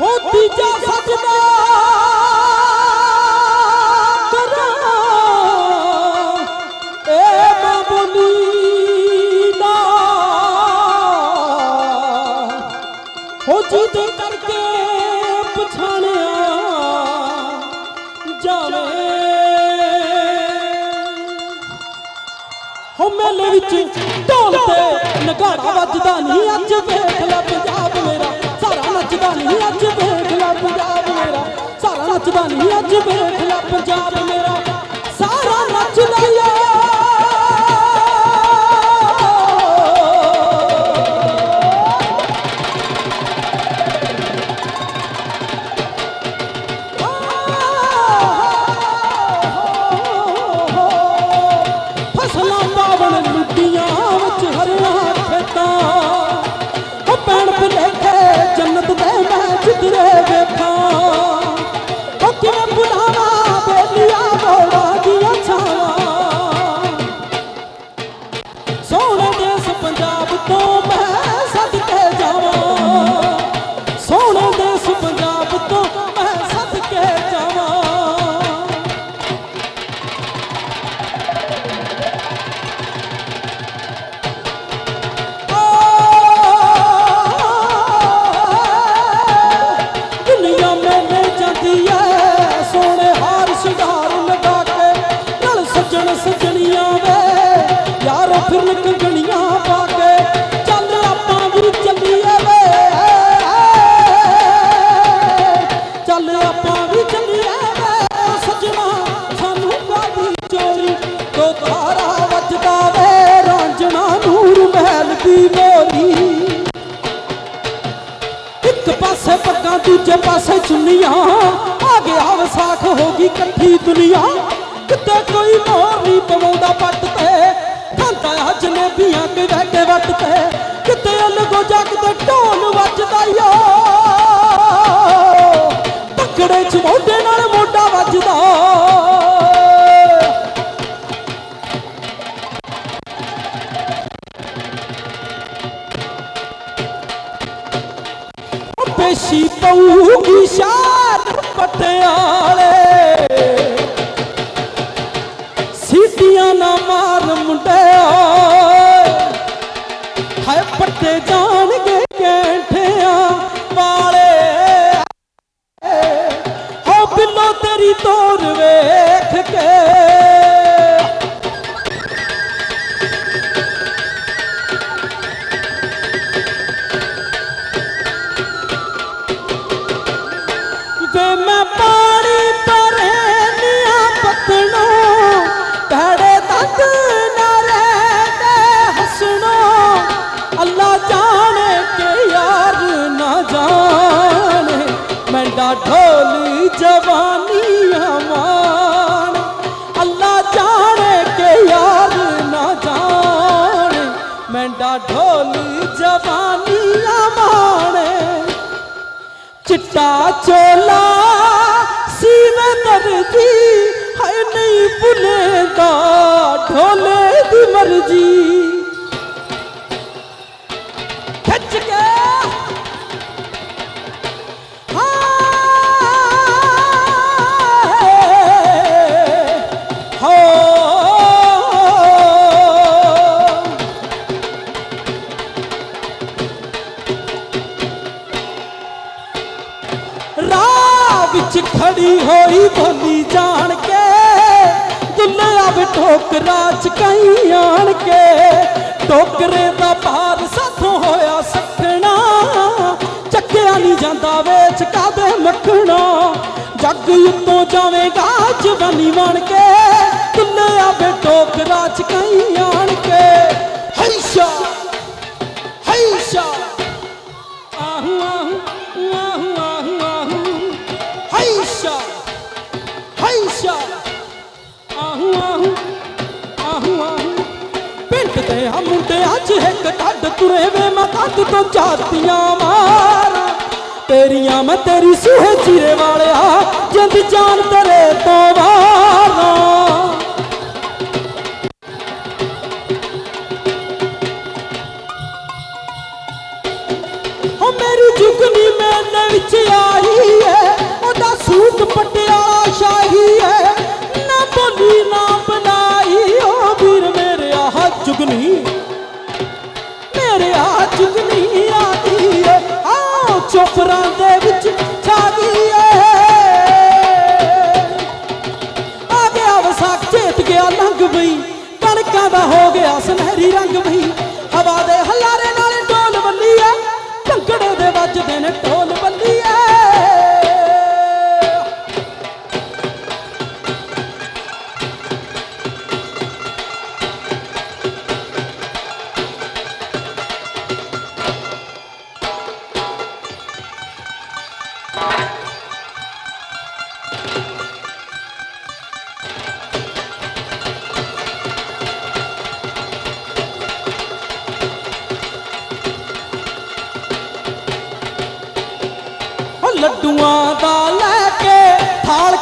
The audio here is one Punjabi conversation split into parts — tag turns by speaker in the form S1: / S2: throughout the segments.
S1: ਹੋ ਤੀਜਾ ਸਜਦਾ ਕਰਾਂ। ਏ ਬਾਬੁਨੀ ਦਾ ਹੋ ਜਿਹਦੇ ਕਰਕੇ ਪਛਾਣਿਆ ਜਾਵੇ। ਹੋ ਮੇਲੇ ਵਿੱਚ ਢੋਲ ਤੇ ਨਗਾੜਾ ਵੱਜਦਾ ਨਹੀਂ ਅੱਜ ਵੇਖ ਨੱਚਦਾ ਨਹੀਂ ਅੱਜ ਵੇਖ ਲੈ ਪੰਜਾਬ ਪਾਸੇ ਦੂਜੇ ਪਾਸੇ ਚੁੰਨੀਆਂ। ਆ ਗਿਆ ਵਿਸਾਖ ਹੋ ਗਈ ਇਕੱਠੀ ਦੁਨੀਆ। ਕਿਤੇ ਕੋਈ ਮੋਰ ਨਹੀਂ ਪਵਾਉਂਦਾ ਪੱਟ ਤੇ। ਖਾਂਦਾ ਆ ਜਨੇਬੀਆਂ ਕੇ ਬਹਿ ਵੱਟ ਤੇ। ਕਿਤੇ ਅਲਗੋ ਜੱਗ ਤੇ ਢੋਲ ਵੱਜਦਾ ਓ ਤਕੜੇ ਚ ਮੋਢੇ ਨਾਲ ਮੋਢਾ ਵੱਜਦਾ। ਪੇਸ਼ੀ ਪਊਗੀ ਸ਼ਾਨ ਪਟਿਆਲੇ ਸੀਟੀਆਂ ਨਾ ਮਾਰ ਮੁੰਡਿਆ ਚਿੱਟਾ ਚੋਲਾ ਸੀਵੇਂ ਦਰਜੀ ਹਾਏ ਨਹੀਂ ਭੁੱਲੇਗਾ ਢੋਲੇ ਦੀ ਮਰਜ਼ੀ ਖੜੀ ਹੋਈ ਬੋਲੀ ਜਾਣ ਕੇ ਦੁੱਲਿਆ ਵੀ ਠੋਕਰਾ ਚ ਕਈ ਆਣ ਕੇ। ਟੋਕਰੇ ਦਾ ਭਾਰ ਸਾਥੋਂ ਹੋਇਆ ਸਖਣਾ, ਚੱਕਿਆ ਨਹੀਂ ਜਾਂਦਾ ਵੇਚ ਕਾਦੇ ਮੱਖਣਾ। ਜੱਗ ਉੱਤੋਂ ਜਾਵੇਂਗਾ ਜਵਾਨੀ ਬਣ ਕੇ ਦੁੱਲਿਆ ਵੀ ਠੋਕਰਾ ਚ ਕਈ ਆਣ ਕੇ। ਹੈਸ਼ਾ ਪਿੰਡ ਦੇ ਆ ਅੱਜ ਇੱਕ ਕੱਢ ਤੁਰੇ ਵੇ, ਮੈਂ ਕੱਢ ਤੋਂ ਚਾਤੀਆਂ ਮਾਰਾਂ। ਤੇਰੀਆਂ ਮੈਂ ਤੇਰੀ ਸੂਹੇ ਚੀਰੇ ਵਾਲਿਆ, ਜਿੰਦ ਜਾਨ ਤੇਰੇ ਤੋਂ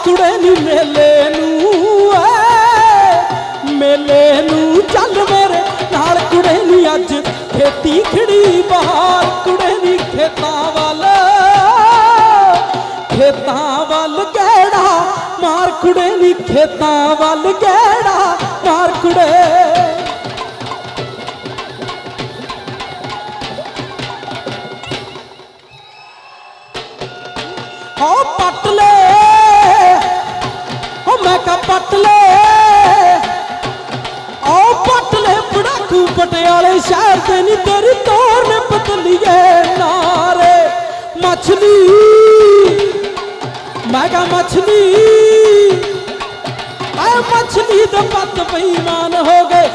S1: ਥਾਲ ਕੁੜੇ ਨੀ ਮੇਲੇ ਨੂੰ ਐ ਮੇਲੇ ਨੂੰ ਚੱਲ ਮੇਰੇ ਨਾਲ ਕੁੜੇ ਨੀ ਅੱਜ। ਖੇਤੀ ਖੜੀ ਬਹਾਰ, ਕੁੜੇ ਨੀ ਖੇਤਾਂ ਵੱਲ। ਖੇਤਾਂ ਵੱਲ ਗਹਿੜਾ ਮਾਰ ਕੁੜੇ ਨੀ ਖੇਤਾਂ ਵੱਲ ਗਹਿੜਾ ਪਟਿਆਲੇ ਸ਼ਹਿਰ ਦੇ ਨੀ ਤੇਰੀ ਤੋਰ ਨੇ ਪਤਲੀਏ ਨਾਰੇ। ਮਛਲੀ। ਮੈਂ ਕਾ ਮਛਲੀ। ਐ ਮਛਲੀ ਦੇ ਪੱਤ ਬੇਈਮਾਨ ਹੋ ਗਏ।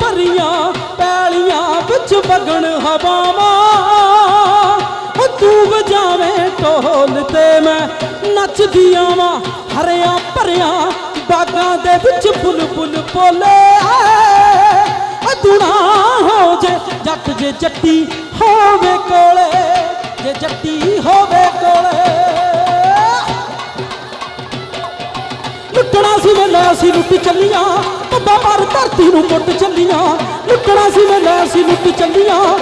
S1: ਭਰੀਆਂ ਪੈਲੀਆਂ ਵਿੱਚ ਵਗਣ ਹਵਾਵਾਂ। ਓ ਤੂੰ ਵਜਾਵੇਂ ਢੋਲ ਤੇ ਮੈਂ ਨੱਚਦੀ ਆਵਾਂ, ਹਰਿਆ ਭਰਿਆ ਬਾਗਾਂ ਦੇ ਵਿੱਚ ਫੁੱਲ ਫੁੱਲ ਬੋਲੇ ਓ ਹੋ ਜੇ ਜੱਟ ਜੇ ਜੱਟੀ ਹੋਵੇ ਕੋਲੇ, ਜੇ ਜੱਟੀ ਹੋਵੇ ਲੁੱਟਣਾ ਸੀ ਵੇਲੇ ਅਸੀਂ ਲੁੱਟ ਚੱਲੀਆਂ ਪੱਬਾ ਮਾਰ ਧਰਤੀ ਨੂੰ ਮੁੱਟ ਚੱਲੀਆਂ। ਲੁੱਟਣਾ ਸੀ ਮੈਂ, ਲੈ ਅਸੀਂ ਲੁੱਟ ਚੱਲੀਆਂ।